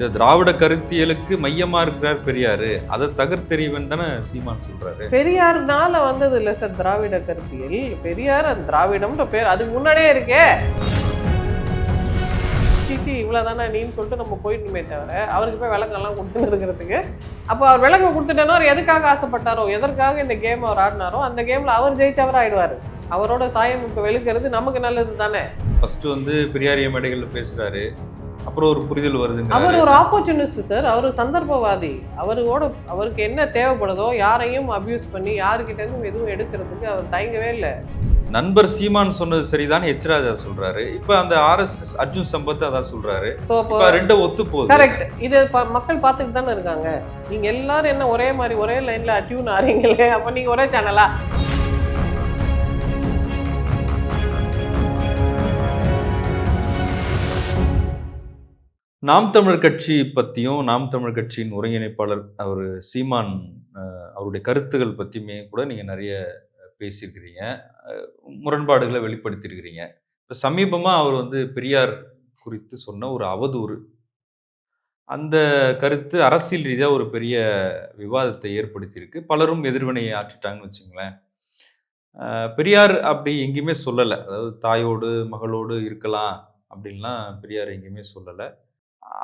இந்த திராவிட கருத்தியலுக்கு மையமா இருக்கிறார் பெரியாரு. அதை தகர்த்தெறிவன் தானே சீமான் சொல்றாரு. பெரியார்னால வந்தது இல்லை சார் திராவிட கருத்தியல். பெரியார் அந்த திராவிடம்ன்ற பேர் அதுக்கு முன்னாடியே இருக்கே. சிச்சி இவ்வளோதானே நீன்னு சொல்லிட்டு நம்ம போயிடணுமே தவிர அவருக்கு போய் விளக்கெல்லாம் கொடுத்துருக்கிறதுக்கு. அப்போ அவர் விளக்கம் கொடுத்துட்டேன்னா அவர் எதுக்காக ஆசைப்பட்டாரோ எதற்காக இந்த கேம் அவர் ஆடினாரோ அந்த கேமில் அவர் ஜெயிச்சவர் ஆயிடுவார். அவரோட சாயம் இப்போ வெளுக்கிறது நமக்கு நல்லது தானே ஃபர்ஸ்ட் வந்து பெரியாரிய மேடைகள்ல பேசுறாரு. அப்புறம் ஒரு புரிதல் அவர் வருதுங்க ஒரு ஆப்பர்ச்சுனிஸ்ட் சார் அவர் சந்தர்ப்பவாதி. அவரோட அவருக்கு என்ன தேவைப்படுதோ யாரையும் அபியூஸ் பண்ணி யாருக்கிட்ட இருந்தும் எதுவும் எடுக்கிறதுக்கு அவர் தயங்கவே இல்லை. நண்பர் சீமான் சொன்னது சரிதான். எச் ராஜா சொல்றாரு. இப்ப அந்த ஆர்எஸ்எஸ் அர்ஜுன் சம்பத் அதான் சொல்றாரு. ரெண்டும் ஒத்து போகுது. கரெக்ட் இது மக்கள் பார்த்துட்டு தானே இருக்காங்க. நீங்க எல்லாரும் என்ன ஒரே மாதிரி ஒரே லைன்ல டியூன் ஆறீங்களே. அப்ப நீங்க ஒரே சேனலா நாம் தமிழர் கட்சி பற்றியும் நாம் தமிழர் கட்சியின் ஒருங்கிணைப்பாளர் அவர் சீமான் அவருடைய கருத்துகள் பற்றியுமே கூட நீங்கள் நிறைய பேசியிருக்கிறீங்க. முரண்பாடுகளை வெளிப்படுத்தியிருக்கிறீங்க. இப்போ சமீபமாக அவர் வந்து பெரியார் குறித்து சொன்ன ஒரு அவதூறு. அந்த கருத்து அரசியல் ரீதியாக ஒரு பெரிய விவாதத்தை ஏற்படுத்தியிருக்கு. பலரும் எதிர்வினையை ஆற்றிட்டாங்கன்னு வச்சுங்களேன். பெரியார் அப்படி எங்கேயுமே சொல்லலை. அதாவது தாயோடு மகளோடு இருக்கலாம் அப்படின்லாம் பெரியார் எங்கேயுமே சொல்லலை.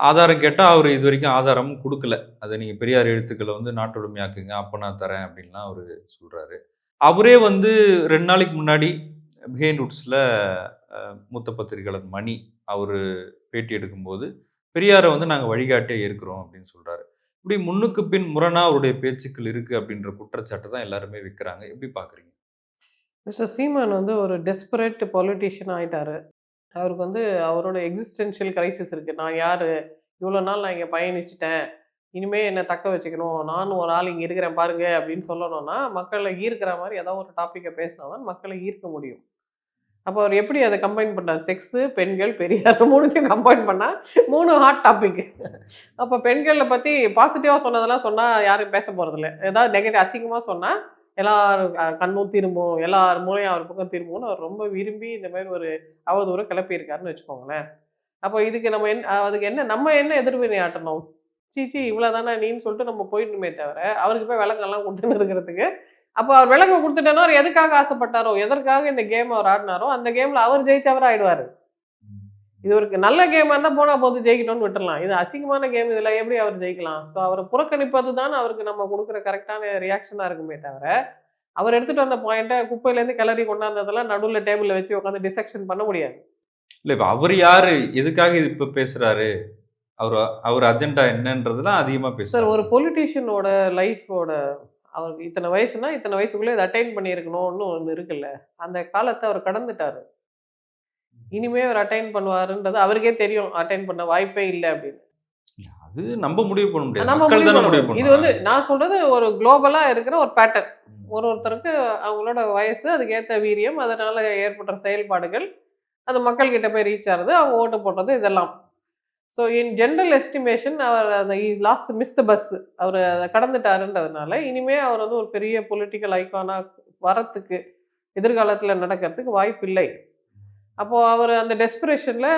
ஆதாரம் கேட்டால் அவர் இது வரைக்கும் ஆதாரமும் கொடுக்கல. அதை நீங்கள் பெரியார் எழுத்துக்களை வந்து நாட்டுடைமையாக்குங்க அப்போ நான் தரேன் அப்படின்லாம் அவர் சொல்கிறாரு அவரே வந்து ரெண்டு நாளைக்கு முன்னாடி பிஹைண்ட் ரூட்ஸில் மூத்த பத்திரிகையாளர் மணி அவர் பேட்டி எடுக்கும்போது பெரியாரை வந்து நாங்கள் வழிகாட்டே இருக்கிறோம் அப்படின்னு சொல்கிறாரு இப்படி முன்னுக்கு பின் முரணாக அவருடைய பேச்சுக்கள் இருக்குது அப்படின்ற குற்றச்சாட்டை தான் எல்லாருமே விற்கிறாங்க எப்படி பார்க்குறீங்க மிஸ்டர் சீமான் வந்து ஒரு டெஸ்பரேட் பொலிட்டிஷியன் ஆகிட்டாரு அவருக்கு வந்து அவரோட எக்ஸிஸ்டென்ஷியல் கிரைசிஸ் இருக்குது நான் யார்? இவ்வளோ நாள் நான் இங்கே பயணிச்சிட்டேன். இனிமேல் என்னை தக்க வச்சுக்கணும். நானும் ஒரு ஆள் இங்கே இருக்கிறேன் பாருங்க அப்படின்னு சொல்லணும்னா மக்களை ஈர்க்கிற மாதிரி ஏதாவது ஒரு டாப்பிக்கை பேசினா தான் மக்களை ஈர்க்க முடியும். அப்போ அவர் எப்படி அதை கம்பைன் பண்ணார்? செக்ஸு பெண்கள் பெரியார் மூணுத்தையும் கம்பைன் பண்ணால் மூணு ஹாட் டாபிக் அப்போ பெண்களை பற்றி பாசிட்டிவாக சொன்னதெல்லாம் சொன்னால் யாரும் பேச போகிறதில்ல ஏதாவது நெகட்டிவ் அசிங்கமாக சொன்னால் எல்லாரும் கண்ணும் திரும்பும் எல்லார் மூலையும் அவர் பக்கம் திரும்பும்னு அவர் ரொம்ப விரும்பி இந்த மாதிரி ஒரு அவதூறு கிளப்பியிருக்காருன்னு வச்சுக்கோங்களேன். அப்போ இதுக்கு நம்ம என் அதுக்கு என்ன நம்ம என்ன எதிர்வினை ஆட்டணும்? சீச்சி இவ்வளோதானே நீன்னு சொல்லிட்டு நம்ம போயிடணுமே தவிர அவருக்கு போய் விளக்கெல்லாம் கொடுத்துன்னு இருக்கிறதுக்கு அப்போ அவர் விளக்கம் கொடுத்துட்டேன்னா அவர் எதுக்காக ஆசைப்பட்டாரோ எதற்காக இந்த கேம் அவர் ஆடினாரோ அந்த கேமில் அவர் ஜெயிச்சவர் ஆயிடுவார். இது ஒரு நல்ல கேமாக இருந்தால் போனால் போது ஜெயிக்கணும்னு விட்டுறலாம். இது அசிங்கமான கேம் இதில் எப்படி அவர் ஜெயிக்கலாம்? ஸோ அவரை புறக்கணிப்பது தான் அவருக்கு நம்ம கொடுக்குற கரெக்டான ரியாக்ஷனாக இருக்குமே தவிர அவர் எடுத்துகிட்டு வந்த பாயிண்ட்டை குப்பையிலேருந்து கிளறி கொண்டாந்ததெல்லாம் நடுவில் டேபிளில் வச்சு உட்காந்து டிசெக்ஷன் பண்ண முடியாது. இல்லை இப்போ அவர் யாரு? எதுக்காக இது இப்போ பேசுறாரு? அவர் அவர் அஜெண்டா என்னன்றதுலாம் அதிகமாக சார் பேசுறாரு ஒரு பொலிட்டீஷியனோட லைஃபோட அவருக்கு இத்தனை வயசுனா இத்தனை வயசுக்குள்ளே இதை அட்டைன் பண்ணியிருக்கணும்னு ஒன்று இருக்குல்ல. அந்த காலத்தை அவர் கடந்துட்டாரு. இனிமே அவர் அட்டைன் பண்ணுவாருன்றது அவருக்கே தெரியும். அட்டைன் பண்ண வாய்ப்பே இல்லை அப்படின்னு. அது நம்ம முடிவு பண்ண முடியாது. மக்கள் இது வந்து நான் சொல்றது ஒரு குளோபலா இருக்கிற ஒரு பேட்டர்ன். ஒரு ஒருத்தருக்கு அவங்களோட வயசு அதுக்கேற்ற வீரியம் அதனால ஏற்படுற செயல்பாடுகள் அது மக்கள்கிட்ட போய் ரீச் ஆகுது அவங்க ஓட்டு போடுறது இதெல்லாம். ஸோ இன் ஜென்ரல் எஸ்டிமேஷன் அவர் அந்த லாஸ்ட் மிஸ் த பஸ் அவர் அதை கடந்துட்டாருன்றதுனால இனிமே அவர் வந்து ஒரு பெரிய பொலிட்டிக்கல் ஐக்கானாக வரத்துக்கு எதிர்காலத்தில் நடக்கிறதுக்கு வாய்ப்பு இல்லை அப்போது அவர் அந்த டெஸ்பிரேஷனில்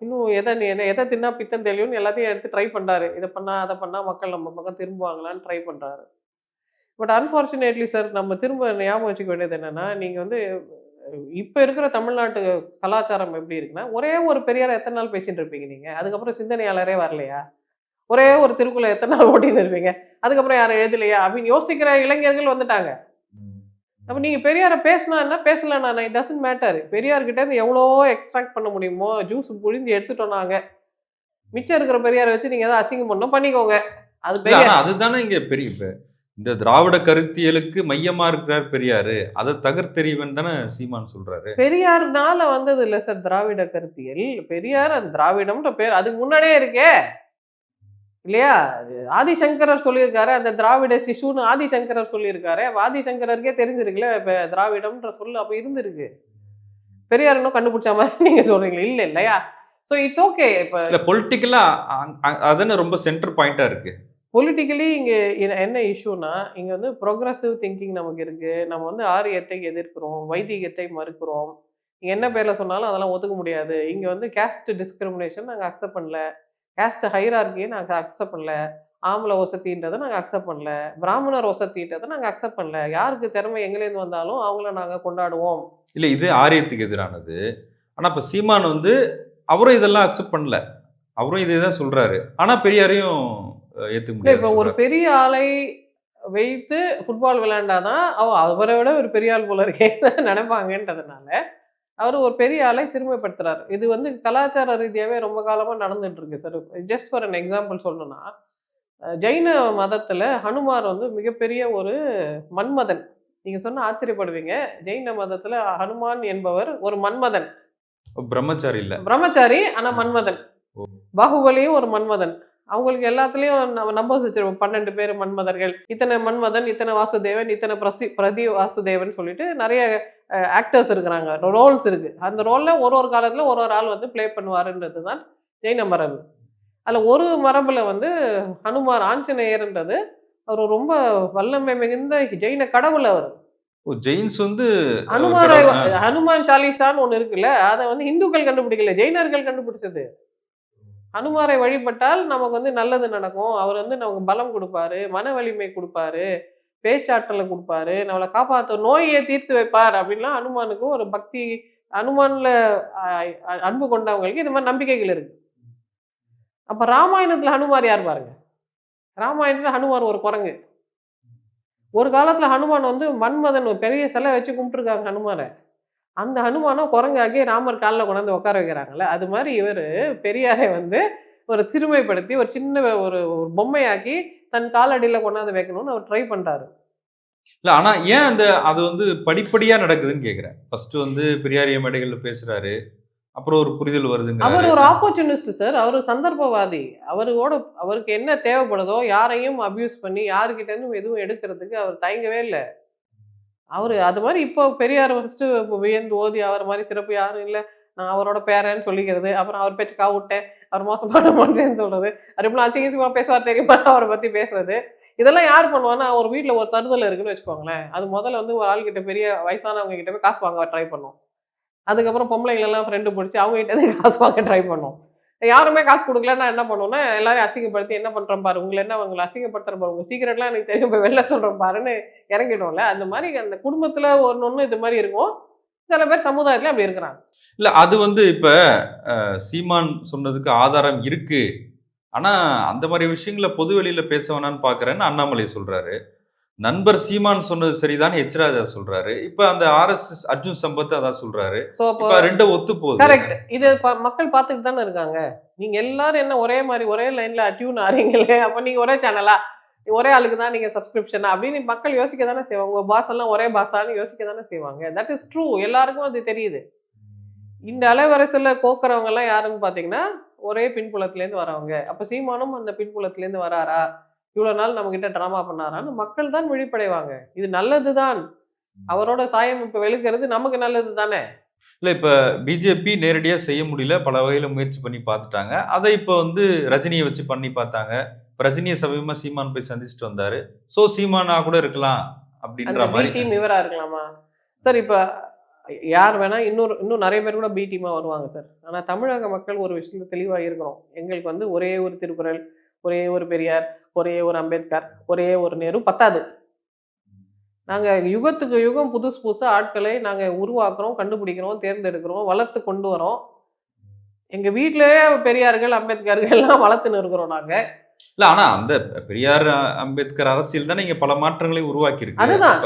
இன்னும் எதை நீ- என்ன எதை தின்னா பித்தம் தெளிவுன்னு எல்லாத்தையும் எடுத்து ட்ரை பண்ணுறாரு இதை பண்ணால் அதை பண்ணால் மக்கள் நம்ம பக்கம் திரும்புவாங்களான்னு ட்ரை பண்ணுறாரு பட் அன்ஃபார்ச்சுனேட்லி சார் நம்ம திரும்ப ஞாபகம் வச்சுக்க வேண்டியது என்னென்னா நீங்கள் வந்து இப்போ இருக்கிற தமிழ்நாட்டு கலாச்சாரம் எப்படி இருக்குன்னா ஒரே ஒரு பெரியார் எத்தனை நாள் பேசிகிட்டு இருப்பீங்க நீங்கள் அதுக்கப்புறம் சிந்தனையாளரே வரலையா? ஒரே ஒரு திருக்குள்ள எத்தனை நாள் ஓட்டின்னு இருப்பீங்க? அதுக்கப்புறம் யாரும் எழுதலையா? அப்படின்னு யோசிக்கிற இளைஞர்கள் வந்துட்டாங்க. அப்போ நீங்கள் பெரியாரை பேசினா என்ன? பேசலன்னா இட் டசன்ட் மேட்டர் பெரியார்கிட்ட இருந்து எவ்வளோ எக்ஸ்ட்ராக்ட் பண்ண முடியுமோ ஜூஸ் புழிஞ்சு எடுத்துட்டோம் நாங்கள் மிச்சம் இருக்கிற பெரியாரை வச்சு நீங்கள் எதாவது அசிங்கம் பண்ணோம் பண்ணிக்கோங்க. அது ஆனா அதுதானே இங்க பெரிய இப்ப இந்த திராவிட கருத்தியலுக்கு மையமா இருக்கிறார் பெரியாரு. அதை தகர்த்தெறிவன் தானே சீமான் சொல்றாரு. பெரியார்னால வந்தது இல்லை சார் திராவிட கருத்தியல். பெரியார் அந்த திராவிடம்ன்ற பேர் அதுக்கு முன்னாடியே இருக்கே. இல்லையா? ஆதிசங்கரர் சொல்லியிருக்காரு அந்த திராவிட சிசுன்னு ஆதிசங்கரர் சொல்லியிருக்காரு. ஆதிசங்கரருக்கே தெரிஞ்சிருக்குல்ல இப்போ திராவிடம்ன்ற சொல்லு அப்போ இருந்திருக்கு. பெரியார் இன்னும் கண்டுபிடிச்ச மாதிரி நீங்க சொல்றீங்க இல்லை இல்லையா? ஸோ இட்ஸ் ஓகே இப்போ இல்ல பொலிட்டிக்கலா அதானே ரொம்ப சென்டர் பாயிண்டா இருக்கு. பொலிட்டிக்கலி இங்கே என்ன இஷ்யூனா இங்கே வந்து ப்ரோக்ரஸிவ் திங்கிங் நமக்கு இருக்குது நம்ம வந்து ஆரியத்தை எதிர்க்கிறோம் வைதிகத்தை மறுக்கிறோம். இங்கே என்ன பேரில் சொன்னாலும் அதெல்லாம் ஒத்துக்க முடியாது. இங்கே வந்து கேஸ்ட் டிஸ்கிரிமினேஷன் நாங்கள் அக்செப்ட் பண்ணல. கேஸ்ட் ஹைரார்கியை நாங்கள் அக்செப்ட் பண்ணல. ஆம்பளை வசதின்றதை நாங்கள் அக்செப்ட் பண்ணல. பிராமணர் வசதின்றதை நாங்கள் அக்செப்ட் பண்ணல. யாருக்கு திறமை எங்கேருந்து வந்தாலும் அவங்கள நாங்கள் கொண்டாடுவோம். இல்லை இது ஆரியத்துக்கு எதிரானது. ஆனால் இப்போ சீமான் வந்து அவரும் இதெல்லாம் அக்செப்ட் பண்ணல. அவரும் இதே தான் சொல்றாரு. ஆனால் பெரியாரையும் இல்லை இப்போ ஒரு பெரிய ஆளை வைத்து ஃபுட்பால் விளையாண்டாதான் அவ அவரை விட ஒரு பெரிய ஆள் போல இருக்கே நினைப்பாங்கன்றதுனால அவர் ஒரு பெரிய ஆளை சிறுமைப்படுத்துறாரு. இது வந்து கலாச்சார ரீதியாகவே ரொம்ப காலமாக நடந்துட்டு இருக்கு sir. Just for an example சொல்லணும்னா ஜைன மதத்தில் ஹனுமார் வந்து மிகப்பெரிய ஒரு மன்மதன். நீங்கள் சொன்ன ஆச்சரியப்படுவீங்க. ஜெயின மதத்தில் ஹனுமான் என்பவர் ஒரு மன்மதன். பிரம்மச்சாரி இல்ல. பிரம்மச்சாரி ஆனா மன்மதன். பாகுபலியும் ஒரு மன்மதன். அவங்களுக்கு எல்லாத்துலயும் நம்ம நம்பர்ஸ் வச்சிருப்போம். பன்னெண்டு பேர் மன்மதர்கள். இத்தனை மன்மதன் இத்தனை வாசுதேவன் இத்தனை பிரசி பிரதி வாசுதேவன் சொல்லிட்டு நிறைய ஆக்டர்ஸ் இருக்கிறாங்க. ரோல்ஸ் இருக்கு. அந்த ரோல்ல ஒரு ஒரு காலத்துல ஒரு ஒரு ஆள் வந்து ப்ளே பண்ணுவாருன்றது தான் ஜெயின மரபு அதுல ஒரு மரபுல வந்து ஹனுமார் ஆஞ்சநேயர்ன்றது அவர் ரொம்ப வல்லமை மிகுந்த ஜெயின கடவுள் அவர். ஜெயின்ஸ் வந்து ஹனுமாரை. ஹனுமான் சாலிசான்னு ஒன்று இருக்குல்ல அதை வந்து இந்துக்கள் கண்டுபிடிக்கல ஜெயினர்கள் கண்டுபிடிச்சது. ஹனுமாரை வழிபட்டால் நமக்கு வந்து நல்லது நடக்கும். அவர் வந்து நமக்கு பலம் கொடுப்பாரு மன வலிமை கொடுப்பாரு பேச்சாற்றலை கொடுப்பாரு நம்மளை காப்பாற்ற நோயை தீர்த்து வைப்பார் அப்படின்லாம் ஹனுமானுக்கு ஒரு பக்தி ஹனுமான்ல அன்பு கொண்டவங்களுக்கு இந்த மாதிரி நம்பிக்கைகள் இருக்கு. அப்ப ராமாயணத்துல ஹனுமார் யார் பாருங்க? ராமாயணத்துல ஹனுமார் ஒரு குரங்கு. ஒரு காலத்துல ஹனுமான் வந்து மன்மதன் ஒரு பெரிய சிலை வச்சு கும்பிட்டுருக்காங்க ஹனுமாரை. அந்த ஹனுமானை குரங்காக்கி ராமர் காலில் கொண்டாந்து உட்கார வைக்கிறாங்கல்ல அது மாதிரி இவர் பெரியாரை வந்து ஒரு சிறுமைப்படுத்தி ஒரு சின்ன ஒரு ஒரு பொம்மையாக்கி தன் காலடியில் கொண்டாந்து வைக்கணும்னு அவர் ட்ரை பண்றாரு. இல்ல ஆனா ஏன் அந்த அது வந்து படிப்படியா நடக்குதுன்னு கேக்குறேன் ஃபர்ஸ்ட் வந்து பெரியாரிய மேடைகள்ல பேசுறாரு அப்புறம் ஒரு புரிதல் வருதுங்க அவர் ஒரு ஆப்பர்ச்சுனிஸ்ட் சார் அவர் சந்தர்ப்பவாதி. அவரோட அவருக்கு என்ன தேவைப்படுதோ யாரையும் அபியூஸ் பண்ணி யாருக்கிட்ட இருந்தும் எதுவும் எடுக்கிறதுக்கு அவர் தயங்கவே இல்லை. அவர் அது மாதிரி இப்போ பெரியார் ஃபஸ்ட்டு வியந்து ஓதி அவர் மாதிரி சிறப்பு யாரும் இல்லை. நான் அவரோட பேரன்னு சொல்லிக்கிறது. அப்புறம் அவர் பேச்சு கா விட்டேன் அவர் மோசமான மனுஷன்னு சொல்றது. அது இப்படி அசிங்கசியமாக பேசுவார் தெரியுமா? அவரை பற்றி பேசுறது. இதெல்லாம் யார் பண்ணுவான்னா ஒரு வீட்டில் ஒரு தருதல் இருக்குன்னு வச்சுக்கோங்களேன். அது முதல்ல வந்து ஒரு ஆள்கிட்ட பெரிய வயசானவங்க கிட்ட போய் காசு வாங்க ட்ரை பண்ணும். அதுக்கப்புறம் பொம்பளைங்களெல்லாம் ஃப்ரெண்டு பிடிச்சி அவங்க கிட்ட இருந்து காசு வாங்க ட்ரை பண்ணும். யாருமே காசு கொடுக்கலன்னா என்ன பண்ணுவோம்னா எல்லாரும் அசிங்கப்படுத்தி என்ன பண்ணுறோம் பாரு உங்களை என்ன உங்களை அசிங்கப்படுத்துகிற பாரு உங்கள் சீக்கிரட்லாம் எனக்கு தெரியும் இப்போ வெளில சொல்கிறேன் பாருன்னு இறங்கிடும்ல அந்த மாதிரி அந்த குடும்பத்தில் ஒன்று ஒன்று இது மாதிரி இருக்கும். சில பேர் சமுதாயத்தில் அப்படி இருக்கிறாங்க. இல்ல அது வந்து இப்ப சீமான் சொன்னதுக்கு ஆதாரம் இருக்கு. ஆனா அந்த மாதிரி விஷயங்களை பொது வெளியில பேச வேணாம்னு பாக்குறேன்னு அண்ணாமலை சொல்றாரு. நண்பர் சீமான் சொன்னது சரிதான் எச் ராஜா சொல்றாரு. இப்ப அந்த ஆர்எஸ்எஸ் அர்ஜுன் சம்பத் அதான் சொல்றாரு. ரெண்டும் ஒத்து போகுது. கரெக்ட் இது மக்கள் பார்த்துட்டு தானே இருக்காங்க. நீங்க எல்லாரும் என்ன ஒரே மாதிரி ஒரே லைன்ல டியூன் ஆறீங்களே? அப்ப நீங்க ஒரே சேனலா ஒரே ஆளுக்கு தான் நீங்க சப்ஸ்கிரிப்ஷனா அப்படின்னு மக்கள் யோசிக்க தானே செய்வாங்க. உங்க பாஸ் எல்லாம் ஒரே பாஸான்னு யோசிக்க தானே செய்வாங்க. தட் இஸ் ட்ரூ எல்லாருக்கும் அது தெரியுது. இந்த அலைவரிசையில் கோக்குறவங்க எல்லாம் யாருன்னு பார்த்தீங்கன்னா ஒரே பின்புலத்துலேருந்து வரவங்க. அப்போ சீமானும் அந்த பின்புலத்துலேருந்து வராரா? இவ்வளோ நாள் நம்ம கிட்ட ட்ராமா பண்ணாரான்னு மக்கள் தான் விழிப்படைவாங்க. இது நல்லது தான் அவரோட சாயம் இப்போ வெளுக்கிறது நமக்கு நல்லது தானே? இல்ல இப்ப பிஜேபி நேரடியா செய்ய முடியல. பல வகையில முயற்சி பண்ணி பார்த்துட்டாங்க. அதை இப்ப வந்து ரஜினியை வச்சு பண்ணி பார்த்தாங்க. ரஜினியை சமீபமா சீமான் போய் சந்திச்சுட்டு வந்தாரு. சோ சீமானா கூட இருக்கலாம் அப்படின்ற மாதிரி. டீம் இவரா இருக்கலாமா? சார் இப்போ யார் வேணா இன்னொரு இன்னும் நிறைய பேர் கூட பி டீமா வருவாங்க சார். ஆனா தமிழக மக்கள் ஒரு விஷயத்துல தெளிவா இருக்கிறோம். எங்களுக்கு வந்து ஒரே ஒரு திருக்குறள் ஒரே ஒரு பெரியார் ஒரே ஒரு அம்பேத்கர் ஒரே ஒரு நேரு பத்தாது. நாங்க யுகத்துக்கு யுகம் புதுசு புதுசா ஆட்களை நாங்க உருவாக்குறோம் கண்டுபிடிக்கிறோம் தேர்ந்தெடுக்கிறோம் வளர்த்து கொண்டு வரோம். எங்க வீட்டிலேயே பெரியார்கள் அம்பேத்கர்கள் எல்லாம் வளர்த்துன்னு இருக்கிறோம் நாங்க. இல்ல ஆனா அந்த பெரியார் அம்பேத்கர் அரசியல் தானே இங்க பல மாற்றங்களை உருவாக்கி அதுதான்.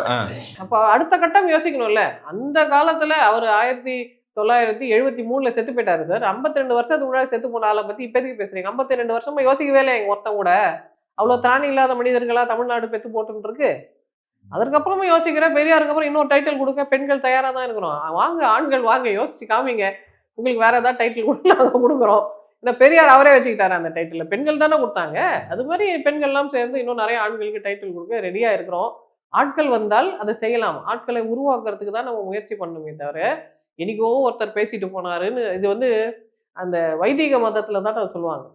அப்ப, அடுத்த கட்டம் யோசிக்கணும்ல. அந்த காலத்துல அவர் ஆயிரத்தி தொள்ளாயிரத்தி எழுபத்தி மூணுல செத்து போயிட்டாரு சார். 52 ரெண்டு வருஷத்துக்கு முன்னாடி செத்து போன ஆளை பத்தி இப்போதைக்கு பேசுறீங்க? 52 ரெண்டு வருஷமா யோசிக்கவே இல்லை எங்க ஒருத்தன் கூட? அவ்வளோ திராணி இல்லாத மனிதர்களாக தமிழ்நாடு பெத்து போட்டுருக்கு அதற்கப்புறமும் யோசிக்கிறேன் பெரியாருக்கு அப்புறம் இன்னொரு டைட்டில் கொடுக்க பெண்கள் தயாராக தான் இருக்கிறோம். வாங்க ஆண்கள் வாங்க யோசிச்சு காமிங்க. உங்களுக்கு வேற ஏதாவது டைட்டில் கொடுத்து நாங்கள் கொடுக்குறோம். ஏன்னா பெரியார் அவரே வச்சுக்கிட்டாரு அந்த டைட்டில் பெண்கள் தானே கொடுத்தாங்க. அது மாதிரி பெண்கள்லாம் சேர்ந்து இன்னும் நிறைய ஆண்களுக்கு டைட்டில் கொடுக்க ரெடியாக இருக்கிறோம். ஆட்கள் வந்தால் அதை செய்யலாம். ஆட்களை உருவாக்குறதுக்கு தான் நம்ம முயற்சி பண்ணணுமே தவிர என்னைக்கோ ஒருத்தர் பேசிட்டு போனாருன்னு இது வந்து அந்த வைதிக மதத்தில் தான் சொல்லுவாங்க.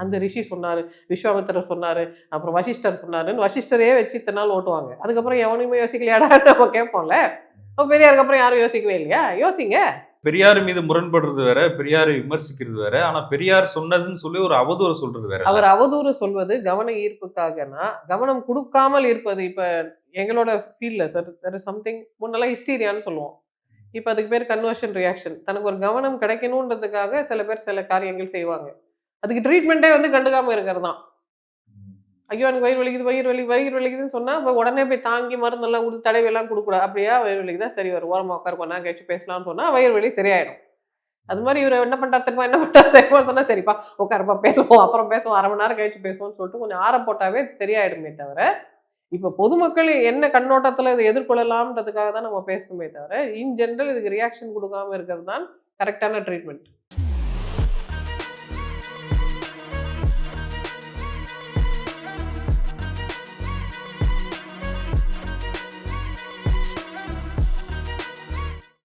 அந்த ரிஷி சொன்னாரு விஸ்வாமித்திரர் சொன்னாரு அப்புறம் வசிஷ்டர் சொன்னாருன்னு வசிஷ்டரே வச்சு இத்தனை நாள் ஓட்டுவாங்க. அதுக்கப்புறம் எவனையுமே யோசிக்கலையாடா நம்ம கேட்போம்ல. அப்போ பெரியாருக்கு அப்புறம் யாரும் யோசிக்கவே இல்லையா? யோசிங்க. பெரியார் மீது முரண்படுறது வேற பெரியாரை விமர்சிக்கிறது வேற ஆனா பெரியார் சொன்னதுன்னு சொல்லி ஒரு அவதூறு சொல்றது வேற. அவர் அவதூறு சொல்வது கவன ஈர்ப்புக்காகனா கவனம் கொடுக்காமல் இருப்பது இப்ப எங்களோட ஃபீல்ட்ல சார் தெர் இஸ் சம்திங் முன்னெல்லாம் ஹிஸ்டீரியான்னு சொல்லுவோம். இப்போ அதுக்கு பேர் கன்வர்ஷன் ரியாக்ஷன் தனக்கு ஒரு கவனம் கிடைக்கணுன்றதுக்காக சில பேர் சில காரியங்கள் செய்வாங்க. அதுக்கு ட்ரீட்மெண்ட்டே வந்து கண்டுக்காம இருக்கிறது தான் ஐயோ எனக்கு வயிறு வலிக்குது வயிறு வலி வயிறு வலிக்குதுன்னு சொன்னா அப்ப உடனே போய் தாங்கி மருந்தெல்லாம் கொடுத்து தலைவெல்லாம் கொடுக்கூடாது. அப்படியா வயிறு வலிக்குதா? சரி வரும் ஓரமா உட்கார நான் கழிச்சு பேசலாம்னு சொன்னா வயிறு வலி சரியாயிடும். அது மாதிரி இவர் என்ன பண்றாரு தெரியுமா? என்ன பண்றாரு தெரியுமா சொன்னா சரிப்பா உட்காரப்பா பேசுவோம் அப்புறம் பேசுவோம் அரை மணி நேரம் கழிச்சு பேசுவோம்னு சொல்லிட்டு கொஞ்சம் ஆற போட்டாவே சரியாயிடுமே தவிர இப்போ பொதுமக்கள் என்ன கண்ணோட்டத்துல இதை எதிர்கொள்ளலாம்ன்றதுக்காக தான் நம்ம பேசணுமே தவிர இன் ஜென்ரல் இதுக்கு ரியாக்ஷன் கொடுக்காம இருக்கிறது தான் கரெக்டான ட்ரீட்மெண்ட்